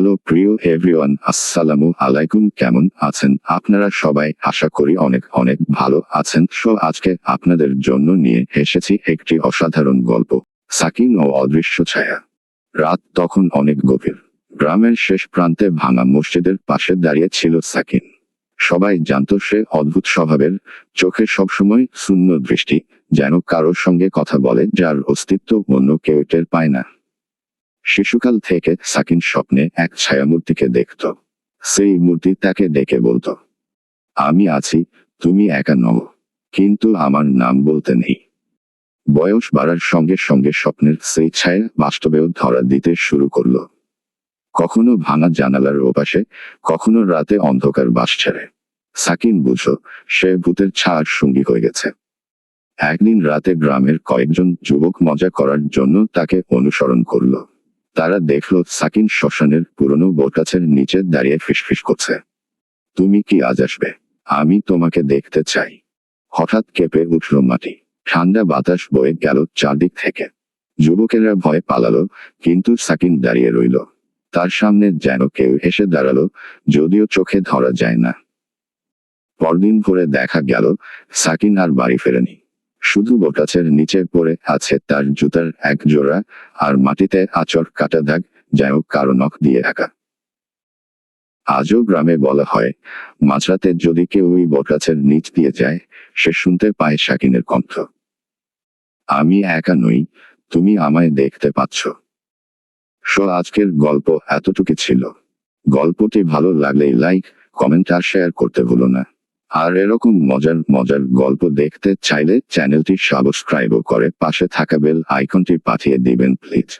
Hello প্রিয় everyone, আসসালামু আলাইকুম, কেমন আছেন? আপনারা সবাই আশা করি অনেক অনেক ভালো আছেন। সো আজকে আপনাদের জন্য নিয়ে এসেছি একটি অসাধারণ গল্প, সাকিন ও অদৃশ্য ছায়া। রাত তখন অনেক গভীর। গ্রামের শেষ প্রান্তে ভাঙা মসজিদের পাশে দাঁড়িয়ে ছিল সাকিন। সবাই জানত সে অদ্ভুত স্বভাবের, চোখে সবসময় শূন্য দৃষ্টি, যেন কারোর সঙ্গে কথা বলে যার অস্তিত্ব অন্য কেউ টের পায় না। শিশুকাল থেকে সাকিন স্বপ্নে এক ছায়ামূর্তিকে দেখত। সেই মূর্তি তাকে ডেকে বলতো, আমি আছি, তুমি একা নও, কিন্তু আমার নাম বলতে নেই। বয়স বাড়ার সঙ্গে সঙ্গে স্বপ্নের সেই ছায়া বাস্তবেও ধরা দিতে শুরু করল। কখনো ভাঙা জানালার ওপাশে, কখনো রাতে অন্ধকার বাস ছেড়ে। সাকিন বুঝো সে ভূতের ছাড় সঙ্গী হয়ে গেছে। একদিন রাতে গ্রামের কয়েকজন যুবক মজা করার জন্য তাকে অনুসরণ করল। তারা দেখল সাকিন শ্মশানের পুরনো বটগাছের নিচে দাঁড়িয়ে ফিসফিস করছে। তুমি কি আজ আসবে? আমি তোমাকে দেখতে চাই। হঠাৎ কেঁপে উঠল মাটি। ঠান্ডা বাতাস বয়ে গেল চারদিক থেকে। যুবকেরা ভয়ে পালালো, কিন্তু সাকিন দাঁড়িয়ে রইল। তার সামনে যেন কেউ এসে দাঁড়াল, যদিও চোখে ধরা যায় না। পরদিন ভোরে দেখা গেল, সাকিন আর বাড়ি ফেরেনি। শুধু বটাছের নিচে পড়ে আছে তার জুতার এক জোড়া আর মাটিতে আচর কাটা দাগ যেন কারও নখ দিয়ে একা আজও গ্রামে বলা হয়, মাঝরাতে যদি কেউ ওই বটগাছের নিচ দিয়ে যায়, সে শুনতে পায় শাকিনের কণ্ঠ। আমি একা নই, তুমি আমায় দেখতে পাচ্ছ। সো আজকের গল্প এতটুকু ছিল। গল্পটি ভালো লাগলেই লাইক, কমেন্ট আর শেয়ার করতে ভুলো না। আর এরকম মজার মজার গল্প দেখতে চাইলে চ্যানেলটি সাবস্ক্রাইবও করে পাশে থাকা বেল আইকনটি পাঠিয়ে দিবেন প্লিজ